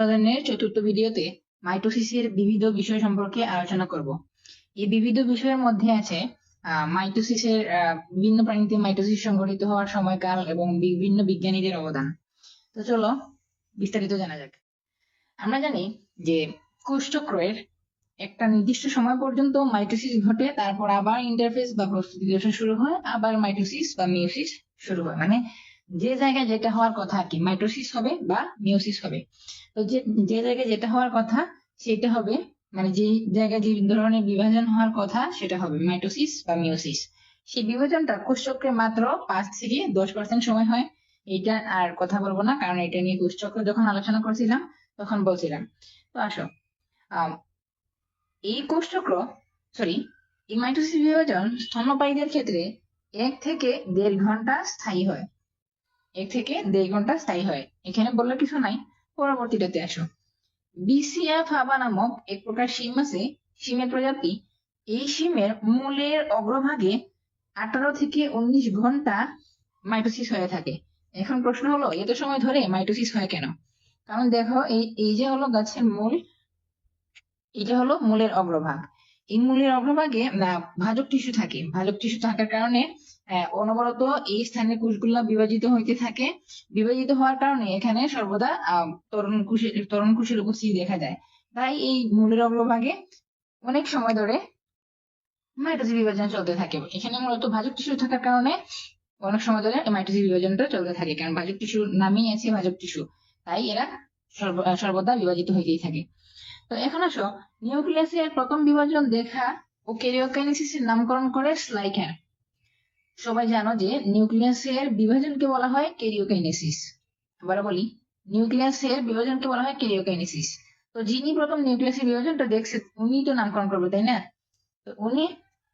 বিভাজনের চতুর্থ ভিডিওতে মাইটোসিসের বিবিধ বিষয় সম্পর্কে আলোচনা করব। এই বিবিধ বিষয়ের মধ্যে আছে মাইটোসিসের বিভিন্ন প্রাণীতে মাইটোসিস সংঘটিত হওয়ার সময়কাল এবং বিভিন্ন বিজ্ঞানীদের অবদান। তো চলো, বিস্তারিত জানা যাক। আমরা জানি যে কোষচক্রের একটা নির্দিষ্ট সময় পর্যন্ত মাইটোসিস ঘটে, তারপর আবার ইন্টারফেস বা প্রস্তুতি দশা শুরু হয়, আবার মাইটোসিস বা মিওসিস শুরু হয়। মানে যে জায়গায় যেটা হওয়ার কথা কি, মাইটোসিস হবে বা মিওসিস হবে। তো যে যে জায়গায় যেটা হওয়ার কথা, সেটা হবে মানে যে জায়গায় যে ধরনের বিভাজন হওয়ার কথা, সেটা হবে মাইটোসিস বা মিওসিস সেই বিভাজনটা কোষচক্রে মাত্র পাঁচ থেকে দশ পার্সেন্ট সময় হয়। এটা আর কথা বলব না, কারণ এটা নিয়ে কোষচক্র যখন আলোচনা করছিলাম, তখন বলছিলাম। তো আসো এই কোষচক্র সরি এই মাইটোসিস বিভাজন স্তন্যপায়ীদের ক্ষেত্রে এক থেকে দেড় ঘণ্টা স্থায়ী হয়। এক থেকে দেড় ঘণ্টা স্থায়ী হয়। এখানে বললে কিছু নাই পরবর্তীটাতে আসো। বিসিয়া ফাবা নামক এক প্রকার শিম আছে শিমের প্রজাতি। এই শিমের মূলের অগ্রভাগে আঠারো থেকে উনিশ ঘণ্টা মাইটোসিস হয়ে থাকে। এখন প্রশ্ন হলো এত সময় ধরে মাইটোসিস হয় কেন? কারণ দেখো এই এই যে হলো গাছের মূল এটা হলো মূলের অগ্রভাগ। এই মূলের অগ্রভাগে ভাজক টিস্যু থাকে। ভাজক টিস্যু থাকার কারণে অনবরত এই স্থানে কোষগুলা বিভাজিত হইতে থাকে। বিভাজিত হওয়ার কারণে এখানে সর্বদা তরুণ কোষের তরুণ কোষের উপস্থিতি দেখা যায়। তাই এই মূলের অগ্রভাগে অনেক সময় ধরে মাইটোসিস বিভাজন চলতে থাকে। এখানে মূলত ভাজক টিস্যু থাকার কারণে অনেক সময় ধরে মাইটোসিস বিভাজনটা চলতে থাকে, কারণ ভাজক টিস্যুর নামেই আছে ভাজক টিস্যু। তাই এরা সর্ব- সর্বদা বিভাজিত হইতেই থাকে। তো এখন আসো। নিউক্লিয়াসের প্রথম বিভাজন দেখা ও ক্যারিওকাইনেসিসের নামকরণ করে স্লাইকার। সবাই জানো যে নিউক্লিয়াসের বিভাজনকে বলা হয় ক্যারিওকাইনেসিস আবার বলি, নিউক্লিয়াসের বিভাজনকে বলা হয় ক্যারিওকাইনেসিস তো যিনি প্রথম নিউক্লিয়াসের বিভাজনটা দেখছে উনি তো নামকরণ করবে, তাই না? তো উনি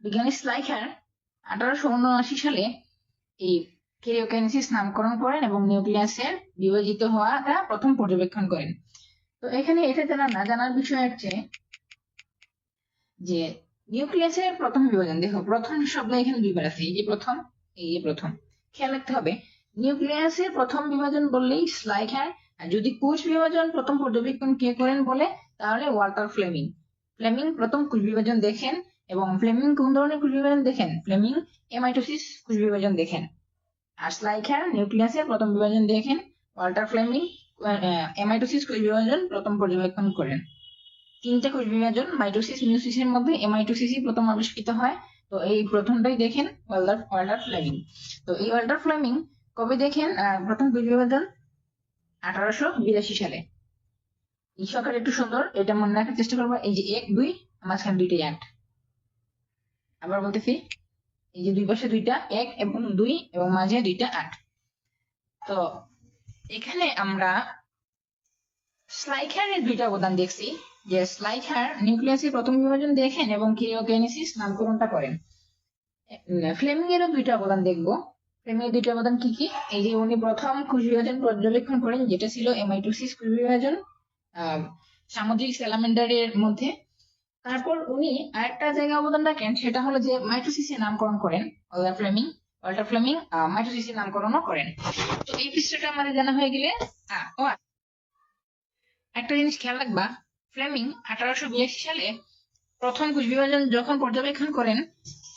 বিজ্ঞানী স্লাইকার আঠারোশো উনআশি সালে এই ক্যারিওকাইনেসিস নামকরণ করেন এবং নিউক্লিয়াসের বিভাজিত হওয়াটা প্রথম পর্যবেক্ষণ করেন। তো এখানে এটা জানা না জানার বিষয় হচ্ছে যে নিউক্লিয়াসের প্রথম বিভাজন, দেখো প্রথম শব্দ এখানে দুইবার আছে, এই যে প্রথম, এই যে প্রথম। খেয়াল রাখতে হবে, নিউক্লিয়াসের প্রথম বিভাজন বললেই স্লাইকার আর যদি কোষ বিভাজন প্রথম পর্যবেক্ষণ কে করেন বলে, তাহলে ওয়াল্টার ফ্লেমিং। ফ্লেমিং প্রথম কোষ বিভাজন দেখেন, এবং ফ্লেমিং কোন ধরনের কোষ বিভাজন দেখেন? ফ্লেমিং এমাইটোসিস কোষ বিভাজন দেখেন। আর স্লাইকার নিউক্লিয়াসের প্রথম বিভাজন দেখেন, ওয়াল্টার ফ্লেমিং এমাইটোসিস কোষ বিভাজন প্রথম পর্যবেক্ষণ করেন। তিনটা কোষ বিভাজন মাইটোসিস মিউসিসের মধ্যে এমাইটোসিসই প্রথম আবিষ্কৃত হয়। তো এই প্রথমটাই দেখেন ওয়াল্টার ওয়াল্টার ফ্লেমিং তো এই ওয়াল্টার ফ্লেমিং কবে দেখেন? প্রথম কোষ বিভাজন আঠারোশো বিরাশি সালে। এই সংখ্যাটা একটু সুন্দর, এটা মনে রাখার চেষ্টা করব। এই যে এক, দুই, মাঝখানে দুইটাই আট আবার বলতেছি, এই যে দুই পাশে দুইটা, এক এবং দুই এবং মাঝে দুইটা আট। তো এখানে আমরা স্লাইখারের দুইটা অবদান দেখছি। যে স্লাইখার নিউক্লিয়াসের প্রথম বিভাজন দেখেন এবং কিরিওকেনেসিস নামকরণটা করেন। ফ্লেমিং এরও দুইটা অবদান দেখব। ফ্লেমিং এর দুইটা অবদান কি কি? এই যে উনি প্রথম কোষ বিভাজন পর্যবেক্ষণ করেন, যেটা ছিল এমাইটোসিস কোষ বিভাজন সামুদ্রিক স্যালামেন্ডারের মধ্যে। তারপর উনি আরেকটা জায়গায় অবদান রাখেন, সেটা হলো যে মাইটোসিসের নামকরণ করেন ফ্লেমিং ওয়াল্টার ফ্লেমিং মাইটোসিসের নামকরণও করেন। তো এই বিষয়টা আমাদের জানা হয়ে গেলে ও। একটা জিনিস খেয়াল রাখবা ফ্লেমিং আঠারোশো বিরাশি সালে প্রথম কোষ বিভাজন যখন পর্যবেক্ষণ করেন,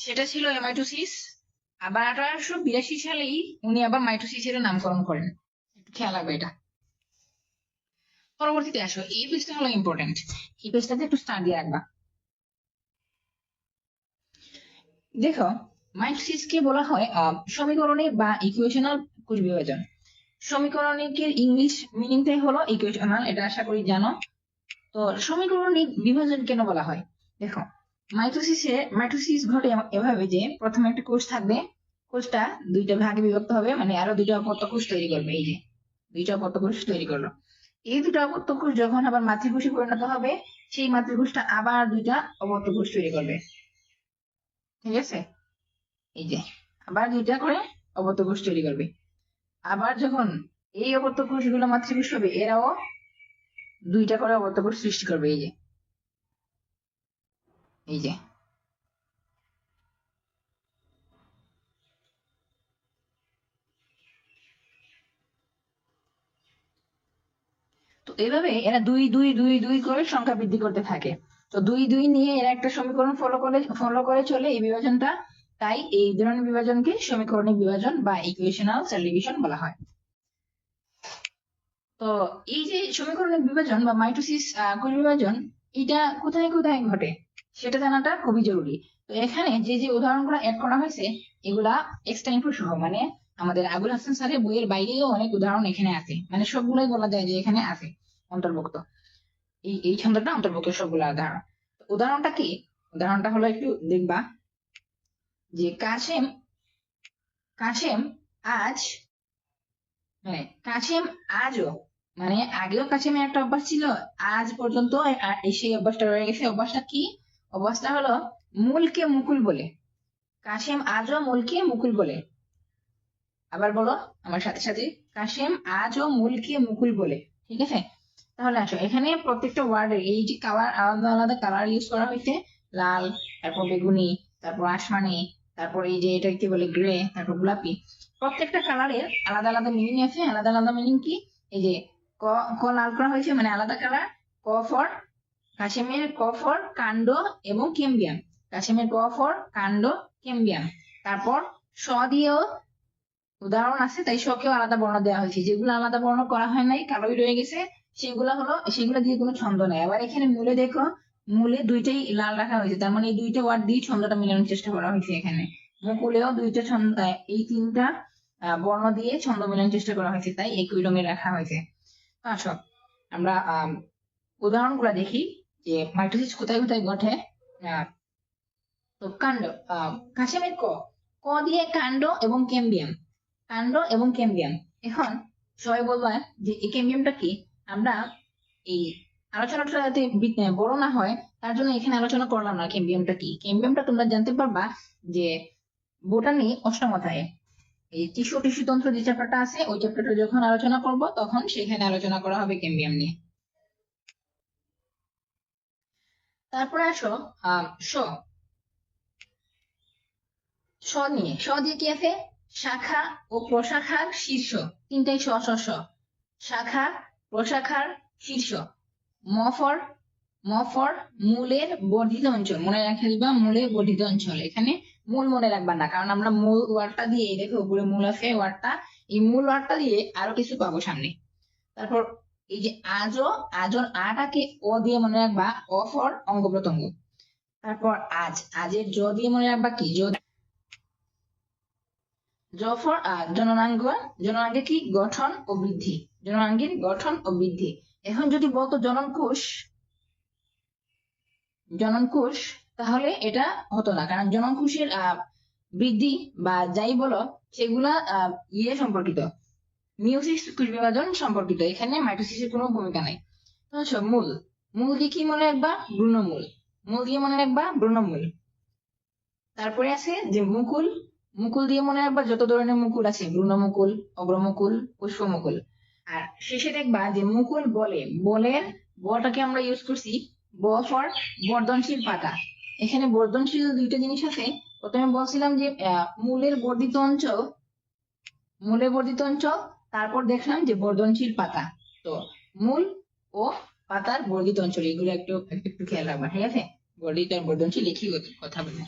সেটা ছিল এমাইটোসিস আবার আঠারোশো বিরাশি সালেই উনি আবার মাইটোসিসের নামকরণ করেন। খেয়াল রাখবে এটা। পরবর্তীতে আসো, এই পেজটা হলো ইম্পর্টেন্ট এই পেজটাতে একটু দিয়ে রাখবা। দেখো মাইটোসিসকে বলা হয় আহ, সমীকরণিক বা ইকুয়েশনাল কোষ বিভাজন। সমীকরণিকের ইংলিশ মিনিংটাই হলো ইকুয়েশনাল এটা আশা করি জানো। তো সমীকরণিক বিভাজন কেন বলা হয়? দেখো মাইটোসিসে মাইটোসিস ঘটে এভাবে যে প্রথমে একটা কোষ থাকবে কোষটা দুইটা ভাগে বিভক্ত হবে মানে আরও দুইটা অপত্য কোষ তৈরি করবে এই যে। দুইটা অপত্য কোষ তৈরি করল। এই দুটো অপত্য কোষ যখন আবার মাতৃকোষে পরিণত হবে সেই মাতৃকোষটা আবার দুইটা অপত্য কোষ তৈরি করবে। ঠিক আছে? এই যে, আবার দুইটা করে অপত্য কোষ তৈরি করবে। আবার যখন এই অপত্য কোষগুলো মাতৃকোষ হবে, এরাও দুইটা করে অপত্য কোষ সৃষ্টি করবে, এই যে। এই যে। তো এইভাবে এরা দুই দুই দুই দুই করে সংখ্যা বৃদ্ধি করতে থাকে। তো দুই দুই নিয়ে এরা একটা সমীকরণ ফলো করে ফলো করে চলে এই বিভাজনটা তাই এই ধরনের বিভাজনকে সমীকরণিক বিভাজন বা ইকুয়েশনাল সেল বলা হয়। তো এই যে সমীকরণিক বিভাজন বা মাইটোসিস কোষ বিভাজন এটা কোথায় কোথায় ঘটে? সেটা জানাটা খুবই জরুরি। তো এখানে যে যে উদাহরণগুলো অ্যাড করা হয়েছে, এগুলা এক্সট্রা ইনফো সহ মানে আমাদের আবুল হাসান স্যারের বইয়ের বাইরেও অনেক উদাহরণ এখানে আছে। মানে সবগুলোই বলা যায় যে এখানে আছে অন্তর্ভুক্ত। এই এই ছন্দটা অন্তর্ভুক্ত সবগুলো উদাহরণ। উদাহরণটা কি? উদাহরণটা হলো একটু দেখবা। যে কাশেম কাশেম আজ মানে কাশেম আজও মানে আগেও কাশেমের একটা অভ্যাস ছিল, আজ পর্যন্ত সেই অভ্যাসটা রয়ে গেছে। অভ্যাসটা কি? অভ্যাসটা হলো মূলকে মুকুল বলে। কাশেম আজও মূলকে মুকুল বলে। আবার বলো আমার সাথে সাথে। কাশেম আজও মূলকে মুকুল বলে। ঠিক আছে? তাহলে আসো, এখানে প্রত্যেকটা ওয়ার্ডের এই যে কালার আলাদা আলাদা কালার ইউজ করা হয়েছে। লাল, তারপর বেগুনি, তারপর আসমানি তারপর এই যে এটা কি বলে গ্রে তারপর গোলাপি। প্রত্যেকটা কালারের আলাদা আলাদা মিনিং আছে। আলাদা আলাদা মিনিং কি? এই যে ক ক লাল করা হয়েছে মানে আলাদা কালার ক ফর কাশেমের, ক ফর কাণ্ড এবং কেম্বিয়াম কাশেমের ক ফর কাণ্ড কেম্বিয়াম তারপর স দিয়েও উদাহরণ আছে, তাই সকেও আলাদা বর্ণ দেওয়া হয়েছে। যেগুলো আলাদা বর্ণ করা হয় নাই, কালোই রয়ে গেছে, সেগুলো হলো, সেগুলো দিয়ে কোনো ছন্দ নেই। আবার এখানে মূলে দেখো মূলে দুইটাই লাল রাখা হয়েছে। তার মানে এই দুইটা ওয়ার্ড দিয়ে ছন্দটা মেলানোর চেষ্টা করা হয়েছে এখানে। মুকুলেও দুইটা ছন্দ এই তিনটা বর্ণ দিয়ে ছন্দ মেলানোর চেষ্টা করা হয়েছে, তাই একই রঙে রাখা হয়েছে। আসো, আমরা উদাহরণগুলো দেখি যে মাইটোসিস কোথায় কোথায় ঘটে। তো কাণ্ড কাশেমের ক ক দিয়ে কাণ্ড এবং ক্যাম্বিয়াম। কাণ্ড এবং ক্যাম্বিয়াম। এখন সবাই বলবা যে এই ক্যাম্বিয়ামটা কি? আমরা এই আলোচনাটা যাতে বড় না হয়, তার জন্য এখানে আলোচনা করলাম না ক্যাম্বিয়ামটা কি? ক্যাম্বিয়ামটা তোমরা জানতে পারবা যে বোটানি অষ্টম অধ্যায়ে এই টিস্যু টিস্যু তন্ত্র যে চ্যাপ্টারটা আছে, ওই চ্যাপ্টারটা যখন আলোচনা করব, তখন সেখানে আলোচনা করা হবে ক্যাম্বিয়াম নিয়ে। তারপরে আসো স। স নিয়ে। স দিয়ে কি আছে? শাখা ও প্রশাখার শীর্ষ। তিনটাই স স। শাখা, প্রশাখার শীর্ষ। মফর মফর মূলের বর্ধিত অঞ্চল। মনে রাখে দিবা, মূলের বর্ধিত অঞ্চল। এখানে মূল মনে রাখবা না, কারণ আমরা মূল ওয়ার্ডটা দিয়ে দেখো উপরে মূল আছে ওয়ার্ডটা, এই মূল ওয়ার্ডটা দিয়ে আরও কিছু পাবো সামনে। তারপর এই যে আজও আজর আটাকে ও দিয়ে মনে রাখবা, অ ফর অঙ্গ প্রত্যঙ্গ। তারপর আজ, আজের জ দিয়ে মনে রাখবা কি? জ জ জননাঙ্গ, জননাঙ্গে কি? গঠন ও বৃদ্ধি। জননাঙ্গের গঠন ও বৃদ্ধি। এখন যদি বলতো জননকোষ জননকোষ তাহলে এটা হতো না। কারণ জননকোষের বৃদ্ধি বা যাই বলো সেগুলা ইয়ে সম্পর্কিত। মিওসিস কোষ বিভাজন সম্পর্কিত। এখানে মাইটোসিসের কোনো ভূমিকা নাই। আচ্ছা, মূল। মূল দিয়ে কি মনে রাখবা? ভ্রূণমূল। মূল দিয়ে মনে রাখবা? ভ্রূণমূল। তারপরে আছে যে মুকুল। মুকুল দিয়ে মনে রাখবা? যত ধরনের মুকুল আছে ভ্রূণমুকুল অগ্রমুকুল পুষ্পমুকুল। আর শেষে দেখবা যে মুকুল বলে, বলের বটাকে আমরা ইউজ করছি, ব ফর বর্ধনশীল পাতা। এখানে বর্ধনশীল দুইটা জিনিস আছে। প্রথমে বলছিলাম যে মূলের বর্ধিত অঞ্চল মূলের বর্ধিত অঞ্চল তারপর দেখলাম যে বর্ধনশীল পাতা। তো মূল ও পাতার বর্ধিত অঞ্চল এগুলো একটু একটু খেয়াল রাখবা, ঠিক আছে? বর্ধিত আর বর্ধনশীল একই কথা বলে।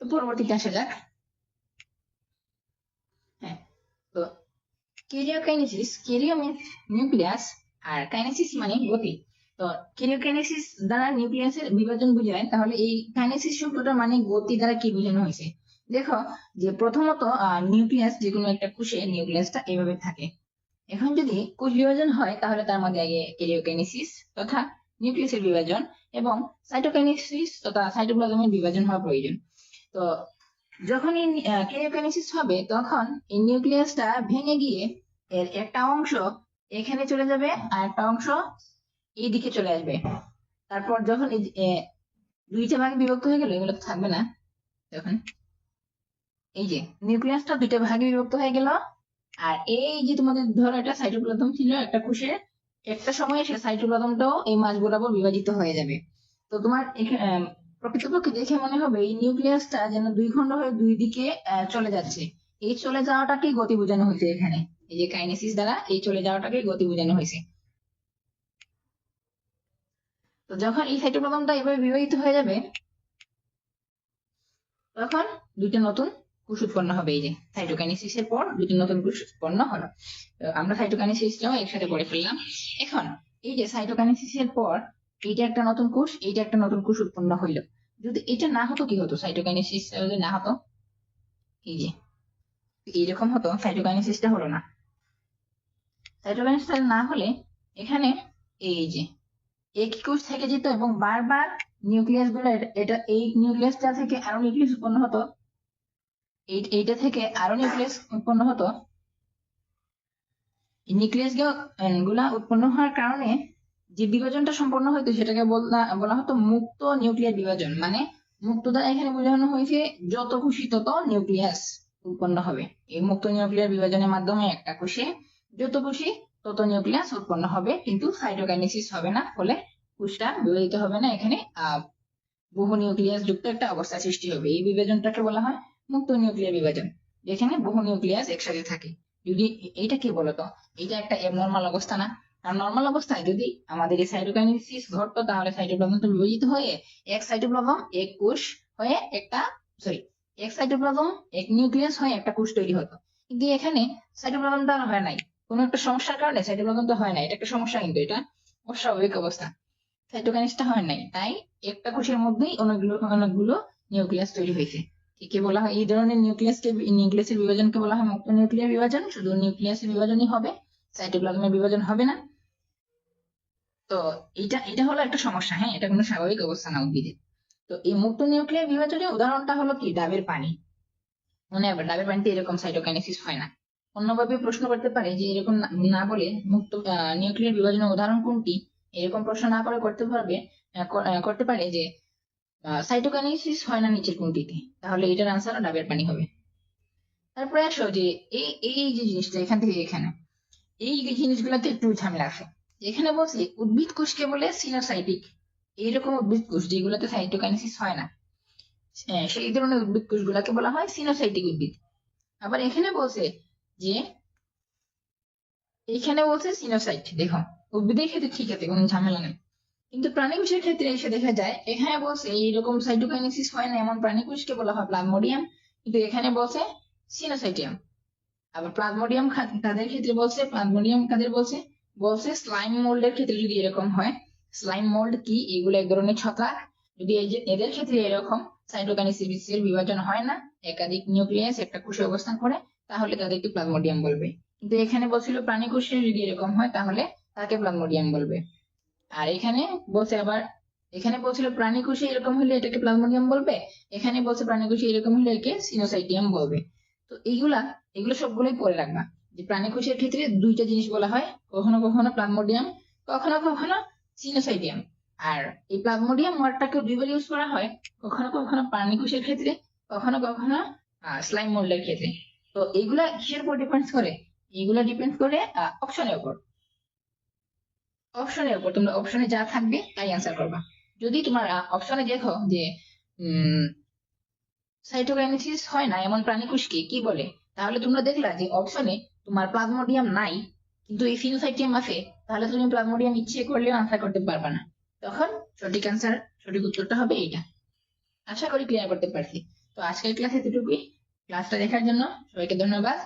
তো পরবর্তীতে আসা যাক হ্যাঁ তো কেরিওকাইনেসিস কেরিও মিন্স নিউক্লিয়াস আর কাইনেসিস মানে গতি। তো কেরিওকাইনেসিস দ্বারা নিউক্লিয়াসের বিভাজন বোঝায়, তাহলে এই কাইনেসিস শব্দটা মানে গতি দ্বারা কি বোঝানো হয়েছে? দেখো যে প্রথমত নিউক্লিয়াস যে কোনো একটা কোষে নিউক্লিয়াসটা এভাবে থাকে। এখন যদি কোষ বিভাজন হয়, তাহলে তার মধ্যে আগে কেরিওকাইনেসিস তথা নিউক্লিয়াসের বিভাজন এবং সাইটোকাইনেসিস তথা সাইটোপ্লাজমের বিভাজন হওয়া প্রয়োজন। তো যখন এই কেরিওকাইনেসিস হবে, তখন এই নিউক্লিয়াসটা ভেঙে গিয়ে এর একটা অংশ এখানে চলে যাবে আর একটা অংশ এই দিকে চলে আসবে। তারপর যখন দুইটা ভাগে বিভক্ত হয়ে গেল, এগুলো থাকবে না। তখন এই যে নিউক্লিয়াসটা দুইটা ভাগে বিভক্ত হয়ে গেল। আর এই যে তোমাদের ধরো একটা সাইটোপ্লাজম ছিল একটা কোষে, একটা সময় সে সাইটোপ্লাজমটাও এই মাছ বরাবর বিভাজিত হয়ে যাবে। তো তোমার প্রকৃতপক্ষে দেখে মনে হবে এই নিউক্লিয়াসটা যেন দুই খণ্ড হয়ে দুই দিকে চলে যাচ্ছে। এই চলে যাওয়াটাকেই গতি বোঝানো হয়েছে এখানে। এই যে কাইনেসিস দ্বারা এই চলে যাওয়াটাকে গতি বোঝানো হয়েছে। তো যখন এই সাইটোপ্লাজমটা এভাবে বিবাহিত হয়ে যাবে, তখন দুইটা নতুন কোষ উৎপন্ন হবে। এই যে সাইটোকাইনেসিসের পর দুইটা নতুন কোষ উৎপন্ন হলো। আমরা সাইটোকাইনেসিসটাও একসাথে করে ফেললাম। এখন এই যে সাইটোকাইনেসিস এর পর এইটা একটা নতুন কোষ, এইটা একটা নতুন কোষ উৎপন্ন হইল। যদি এটা না হতো, কি হতো? সাইটোকাইনেসিস যদি না হতো, এই যে, এইরকম হতো সাইটোকাইনেসিসটা হলো না। সাইটোকাইনেসিসটা না হলে এখানে এই যে একই কোষ থেকে যেত এবং বারবার নিউক্লিয়াসগুলো এটা- এই নিউক্লিয়াসটা থেকে আরও নিউক্লিয়াস উৎপন্ন হতো এইটা থেকে আরও নিউক্লিয়াস উৎপন্ন হতো নিউক্লিয়াসগুলা উৎপন্ন হওয়ার কারণে যে বিভাজনটা সম্পন্ন হইতো সেটাকে বলা হতো মুক্ত নিউক্লিয়ার বিভাজন। মানে মুক্ত দ্বারা এখানে বোঝানো হয়েছে যত খুশি তত নিউক্লিয়াস উৎপন্ন হবে। এই মুক্ত নিউক্লিয়ার বিভাজনের মাধ্যমে একটা কোষে যত খুশি তত নিউক্লিয়াস উৎপন্ন হবে, কিন্তু সাইটোকাইনেসিস হবে না, ফলে কোষটা বিভাজিত হবে না। এখানে বহু নিউক্লিয়াস যুক্ত একটা অবস্থা সৃষ্টি হবে। এই বিভাজনটাকে বলা হয় মুক্ত নিউক্লিয়ার বিভাজন। যেখানে বহু নিউক্লিয়াস একসাথে থাকে। যদি এইটা কি বলতো? এটা একটা এবনর্মাল অবস্থা না। আর নর্মাল অবস্থায় যদি আমাদের এই সাইটোকাইনেসিস ঘটতো, তাহলে সাইটোপ্লাজমটা বিভাজিত হয়ে এক সাইটোপ্লাজম, এক কোষ হয়ে একটা সরি এক সাইটোপ্লাজম, এক নিউক্লিয়াস হয়ে একটা কোষ তৈরি হতো। কিন্তু এখানে সাইটোপ্লাজমটা আর হয় নাই। কোনো একটা সমস্যার কারণে সাইটোপ্লাজমটা হয় না, এটা একটা সমস্যা কিন্তু, এটা অস্বাভাবিক অবস্থা। সাইটোকাইনেসটা হয় নাই, তাই একটা কোষের মধ্যেই অনেকগুলো অনেকগুলো নিউক্লিয়াস তৈরি হয়েছে। একে বলা হয় এই ধরনের নিউক্লিয়াসকে নিউক্লিয়াসের বিভাজনকে বলা হয় মুক্ত নিউক্লিয়ার বিভাজন, শুধু নিউক্লিয়াসের বিভাজনই হবে সাইটোপ্লাজমের বিভাজন হবে না। তো এটা এটা হলো একটা সমস্যা হ্যাঁ এটা কোনো স্বাভাবিক অবস্থা না উদ্ভিদের তো এই মুক্ত নিউক্লিয়ার বিভাজনের উদাহরণটা হলো কি? ডাবের পানি। মনে হবে ডাবের পানিতে এরকম সাইটোকাইনেসিস হয় না। অন্যভাবে প্রশ্ন করতে পারে যে এরকম না- বলে মুক্ত নিউক্লিয়ার বিভাজনের উদাহরণ কোনটি? এরকম প্রশ্ন না করে করতে পারবে করতে পারে যে সাইটোকাইনেসিস হয় না নিচের কোনটিতে? তাহলে এটার আনসার ডাবের পানি হবে। তারপরে আসো যে এই এই যে জিনিসটা এখান থেকে এখানে, এই জিনিসগুলোতে একটু ঝামেলা আছে। এখানে বলছি, উদ্ভিদ কোষকে বলে সিনোসাইটিক। এইরকম উদ্ভিদ কোষ যেগুলোতে সাইটোকাইনেসিস হয় না সেই ধরনের উদ্ভিদ কোষগুলোকে বলা হয় সিনোসাইটিক উদ্ভিদ। আবার এখানে বলছে যে এখানে বলছে সিনোসাইট দেখো। উদ্ভিদের ক্ষেত্রে ঠিক আছে, কোনো ঝামেলা নেই। কিন্তু প্রাণী কোষের ক্ষেত্রে এসে দেখা যায়, এখানে বলছে এইরকম সাইটোকাইনেসিস হয় না, এমন প্রাণী কোষকে বলা হয় প্লাজমোডিয়াম কিন্তু এখানে বলছে সিনোসাইটিয়াম আবার প্লাজমোডিয়াম কাদের ক্ষেত্রে বলছে? প্লাজমোডিয়াম কাদের বলছে? বলছে স্লাইম মোল্ডের ক্ষেত্রে যদি এরকম হয়। স্লাইম মোল্ড কি? এগুলো এক ধরনের ছত্রাক। যদি এই যে, এদের ক্ষেত্রে এরকম সাইটোকাইনেসিস বিভাজন হয় না, একাধিক নিউক্লিয়াস একটা কোষে অবস্থান করে তাহলে তাদেরকে প্লাজমোডিয়াম বলবে। কিন্তু এখানে বলছিল প্রাণী কোষে যদি এরকম হয়, তাহলে তাকে প্লাজমোডিয়াম বলবে। আর এখানে বলছে আবার, এখানে বলছিল প্রাণী কোষে এরকম হলে এটাকে প্লাজমোডিয়াম বলবে, এখানে বলছে প্রাণী কোষে এরকম হলে একে সিনোসাইটিয়াম বলবে। তো এইগুলা, এগুলো সবগুলোই পড়ে রাখবা। যে প্রাণী কোষের ক্ষেত্রে দুইটা জিনিস বলা হয়, কখনো কখনো প্লাজমোডিয়াম, কখনো কখনো সিনোসাইটিয়াম। আর এই প্লাজমোডিয়াম ওয়ার্ডটাকে দুইবার ইউজ করা হয়, কখনো কখনো প্রাণী কোষের ক্ষেত্রে, কখনো কখনো স্লাইম মোল্ডের ক্ষেত্রে। তো এইগুলা কিসের উপর ডিপেন্ড করে? এইগুলা ডিপেন্ড করে অপশনের উপর। অপশনের উপর, তোমরা অপশনে যা থাকবে তাই অ্যান্সার করবা। যদি তোমার অপশনে দেখো যে সাইটোকাইনেসিস হয় না, এমন প্রাণী কোষকে কি বলে? তাহলে তোমরা দেখলা যে অপশনে তোমার প্লাজমোডিয়াম নাই, কিন্তু এই সিনোসাইটিয়াম আছে, তাহলে তুমি প্লাজমোডিয়াম ইচ্ছে করলেও আনসার করতে পারবা না। তখন সঠিক আনসার সঠিক উত্তরটা হবে এইটা। আশা করি ক্লিয়ার করতে পারছি। তো আজকের ক্লাস এতটুকুই। ক্লাসটা দেখার জন্য সবাইকে ধন্যবাদ